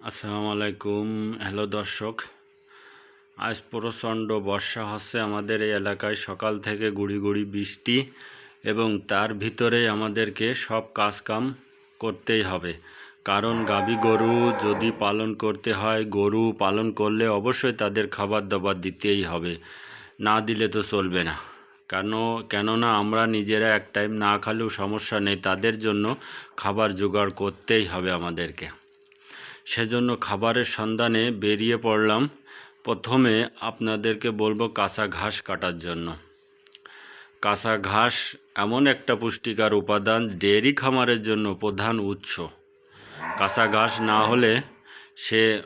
আসসালামু আলাইকুম। হ্যালো দর্শক, আজ প্রচণ্ড বর্ষা হচ্ছে আমাদের এই এলাকায়। সকাল থেকে গুড়ি গুড়ি বৃষ্টি এবং তার ভিতরে আমাদেরকে সব কাজকাম করতেই হবে। কারণ গাভী গরু যদি পালন করতে হয়, গরু পালন করলে অবশ্যই তাদের খাবার দাবার দিতেই হবে। না দিলে তো চলবে না। কেন, কেননা আমরা নিজেরা এক টাইম না খালেও সমস্যা নেই। তাদের জন্য খাবার জোগাড় করতেই হবে আমাদেরকে। সেজন্য খাবারের সন্ধানে বেরিয়ে পড়লাম। প্রথমে আপনাদেরকে বলব কাঁচা ঘাস কাটার জন্য। কাঁচা ঘাস এমন একটা পুষ্টিকর উপাদান ডেয়ারি খামারের জন্য প্রধান উৎস। কাঁচা ঘাস না হলে সে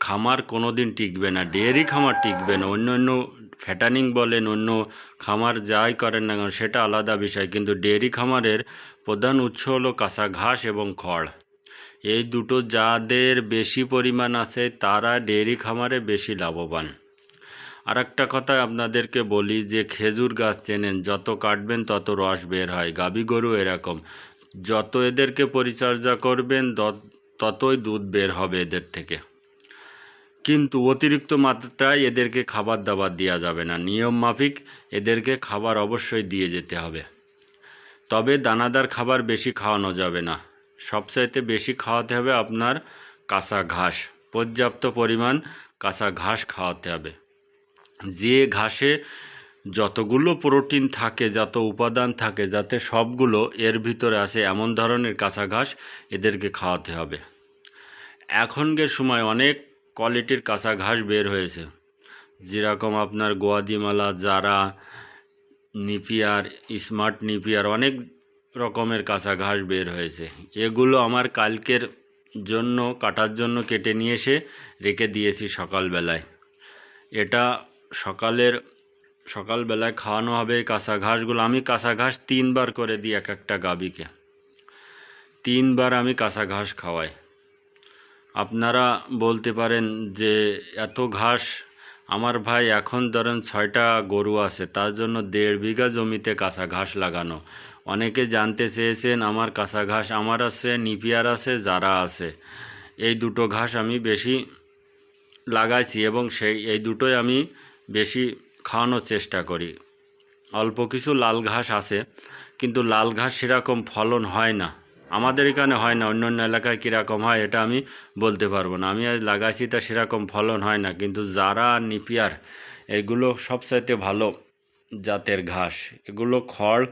খামার কোনো দিন টিকবে না, ডেয়ারি খামার টিকবে না। অন্য অন্য ফ্যাটানিং বলেন, অন্য খামার যাই করেন না কেন, সেটা আলাদা বিষয়। কিন্তু ডেয়ারি খামারের প্রধান উৎস হলো কাঁচা ঘাস এবং খড়। এই দুটো যাদের বেশি পরিমাণ আছে, তারা ডেয়ারি খামারে বেশি লাভবান। আর একটা কথা আপনাদেরকে বলি যে, খেজুর গাছ চেনেন, যত কাটবেন তত রস বের হয়, গাভী গরু এরকম। যত এদেরকে পরিচর্যা করবেন ততই দুধ বের হবে এদের থেকে। কিন্তু অতিরিক্ত মাত্রায় এদেরকে খাবার দাবার দেওয়া যাবে না। নিয়ম মাফিক এদেরকে খাবার অবশ্যই দিয়ে যেতে হবে। তবে দানাদার খাবার বেশি খাওয়ানো যাবে না। সবচাইতে বেশি খাওয়াতে হবে আপনার কাঁচা ঘাস, পর্যাপ্ত পরিমাণ কাঁচা ঘাস খাওয়াতে হবে। যে ঘাসে যতগুলো প্রোটিন থাকে, যত উপাদান থাকে, যাতে সবগুলো এর ভিতরে আসে এমন ধরনের কাঁচা ঘাস এদেরকে খাওয়াতে হবে। এখনকার সময় অনেক কোয়ালিটির কাঁচা ঘাস বের হয়েছে। যেরকম আপনার গোয়াদিমালা, জারা, নিপিয়ার, স্মার্ট নিপিয়ার, অনেক রকমের কাঁচা ঘাস বের হয়েছে। এগুলো আমার কালকের জন্য, কাটার জন্য কেটে নিয়ে এসে রেখে দিয়েছি সকালবেলায়। এটা সকালের, সকালবেলায় খাওয়ানো হবে কাঁচা ঘাসগুলো আমি কাঁচা ঘাস তিনবার করে দিই এক একটা গাভীকে। তিনবার আমি কাঁচা ঘাস খাওয়াই। আপনারা বলতে পারেন যে এত ঘাস, আমার ভাই এখন ধরেন ছয়টা গরু আছে, তার জন্য দেড় বিঘা জমিতে কাঁচা ঘাস লাগানো। অনেকে জানতে চেয়েছেন, আমার কাঁচা ঘাস আমার আছে, নিপিয়ার আছে, যারা আছে? এই দুটো ঘাস আমি বেশি লাগাইছি এবং সেই, এই দুটোই আমি বেশি খাওয়ানোর চেষ্টা করি। অল্প কিছু লাল ঘাস আছে, কিন্তু লাল ঘাস সেরকম ফলন হয় না। আমাদের এখানে হয় না অন্য অন্য এলাকায় কীরকম হয় এটা আমি বলতে পারব না। আমি আজ লাগাইছি তা সেরকম ফলন হয় না, কিন্তু যারা নিপিয়ার, এগুলো সবচাইতে ভালো জাতের ঘাস। এগুলো খড়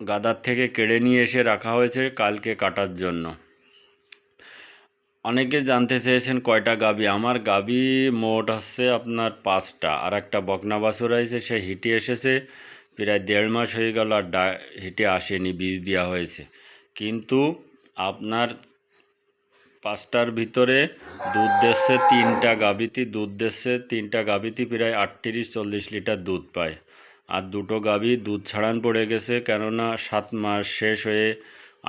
গাদার থেকে কেড়ে নিয়ে এসে রাখা হয়েছে কালকে কাটার জন্য। অনেকে জানতে চেয়েছেন কয়টা গাবি? আমার গাবি মোট হচ্ছে আপনার পাঁচটা। আর একটা বকনা বাছুর হয়েছে সে হিটে এসেছে। প্রায় দেড় মাস হয়ে গেল আর ডা হিটে আসেনি, বীজ দেওয়া হয়েছে। কিন্তু আপনার পাঁচটার ভিতরে দুধ দিচ্ছে তিনটা গাবিতে, দুধ দিচ্ছে তিনটা গাবিতে প্রায় আটত্রিশ চল্লিশ লিটার দুধ পায়। আর দুটো গাবি দুধ ছাড়ান পড়ে গেছে, কেননা সাত মাস শেষ হয়ে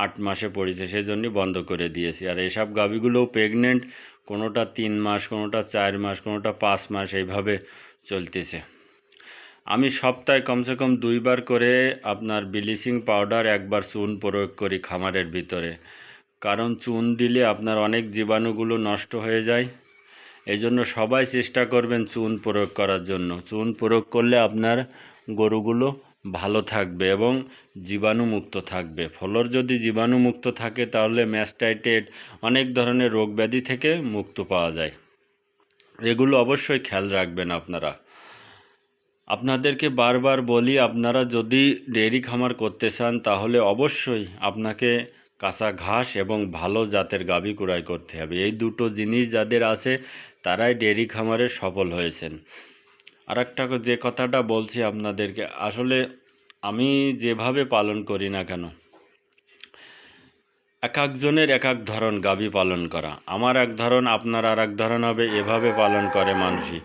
আট মাসে পড়েছে সেই জন্যই বন্ধ করে দিয়েছি। আর এসব গাভিগুলোও প্রেগনেন্ট কোনোটা তিন মাস, কোনোটা চার মাস, কোনোটা পাঁচ মাস, এইভাবে চলতেছে। আমি সপ্তাহে কমসে কম দুইবার করে আপনার ব্লিচিং পাউডার একবার চুন প্রয়োগ করি খামারের ভিতরে। কারণ চুন দিলে আপনার অনেক জীবাণুগুলো নষ্ট হয়ে যায়। এই জন্য সবাই চেষ্টা করবেন চুন প্রয়োগ করার জন্য। চুন প্রয়োগ করলে আপনার গরুগুলো ভালো থাকবে এবং জীবাণুমুক্ত থাকবে। ফলর যদি জীবাণুমুক্ত থাকে, তাহলে ম্যাস্টাইটেড অনেক ধরনের রোগ ব্যাধি থেকে মুক্ত পাওয়া যায়। এগুলো অবশ্যই খেয়াল রাখবেন আপনারা। আপনাদেরকে বারবার বলি, আপনারা যদি ডেয়ারি খামার করতে চান, তাহলে অবশ্যই আপনাকে কাঁচা ঘাস এবং ভালো জাতের গাভী ক্রয় করতে হবে। এই দুটো জিনিস যাদের আছে, তারাই ডেয়ারি খামারে সফল হয়েছেন। আর একটা যে কথাটা বলছি আপনাদেরকে, আসলে আমি যেভাবে পালন করি না কেন, এক একজনের এক এক ধরন গাভী পালন করা। আমার এক ধরন, আপনার আর এক ধরন হবে, এভাবে পালন করে মানুষই।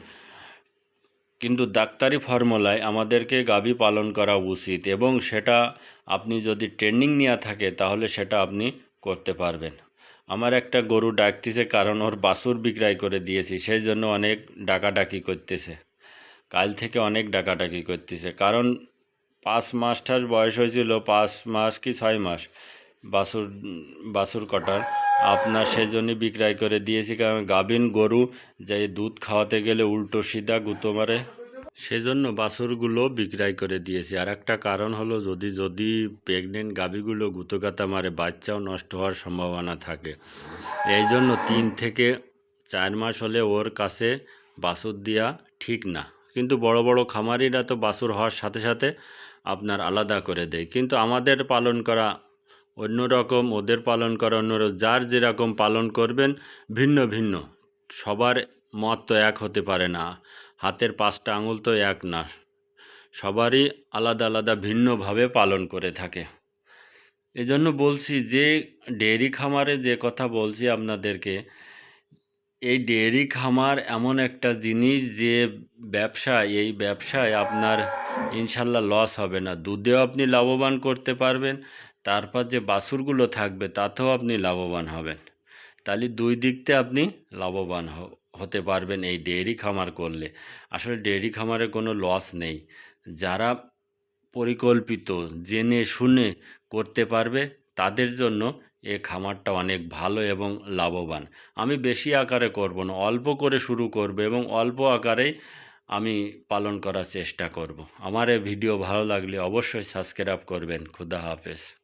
কিন্তু ডাক্তারি ফর্মুলায় আমাদেরকে গাভী পালন করা উচিত এবং সেটা আপনি যদি ট্রেনিং নেওয়া থাকে, তাহলে সেটা আপনি করতে পারবেন। আমার একটা গরু ডাকতেছে, কারণ ওর বাছুর বিক্রয় করে দিয়েছি, সেই জন্য অনেক ডাকাডাকি করতেছে। কাল থেকে অনেক ডাকাডাকি করতেছে। কারণ পাঁচ মাস টাস বয়স হয়েছিল, পাঁচ মাস কি ছয় মাস? বাছুর বাছুর কটার। আপনার সেজন্যই বিক্রয় করে দিয়েছি, কারণ গাভিন গরু যে দুধ খাওয়াতে গেলে উল্টো সিধা গুঁতো মারে। সেজন্য বাছুরগুলো বিক্রয় করে দিয়েছি। আর একটা কারণ হলো, যদি যদি প্রেগনেন্ট গাভীগুলো গুঁতোকাতা মারে, বাচ্চাও নষ্ট হওয়ার সম্ভাবনা থাকে। এই জন্য তিন থেকে চার মাস হলে ওর কাছে বাছুর দেওয়া ঠিক না। কিন্তু বড় বড় খামারিরা তো বাছুর হওয়ার সাথে সাথে আপনার আলাদা করে দেয়। কিন্তু আমাদের পালন করা অন্যরকম, ওদের পালন করা অন্যরকম, যার যেরকম পালন করবেন, ভিন্ন ভিন্ন। সবার মত তো এক হতে পারে না, হাতের পাঁচটা আঙুল তো এক না। সবারই আলাদা আলাদা ভিন্নভাবে পালন করে থাকে। এজন্য বলছি যে, ডেয়ারি খামারে যে কথা বলছি আপনাদেরকে এই ডেয়ারি খামার এমন একটা জিনিস যে ব্যবসা, এই ব্যবসায় আপনার ইনশাল্লাহ লস হবে না। দুধেও আপনি লাভবান করতে পারবেন, তারপর যে বাছুরগুলো থাকবে তাতেও আপনি লাভবান হবেন। তাহলে দুই দিকতে আপনি লাভবান হতে পারবেন এই ডেয়ারি খামার করলে। আসলে ডেয়ারি খামারে কোনো লস নেই। যারা পরিকল্পিত জেনে শুনে করতে পারবে, তাদের জন্য এ খামারটা অনেক ভালো এবং লাভবান। আমি বেশি আকারে করব না, অল্প করে শুরু করব এবং অল্প আকারেই আমি পালন করার চেষ্টা করব। আমার এই ভিডিও ভালো লাগলে অবশ্যই সাবস্ক্রাইব করবেন। খুদা হাফেজ।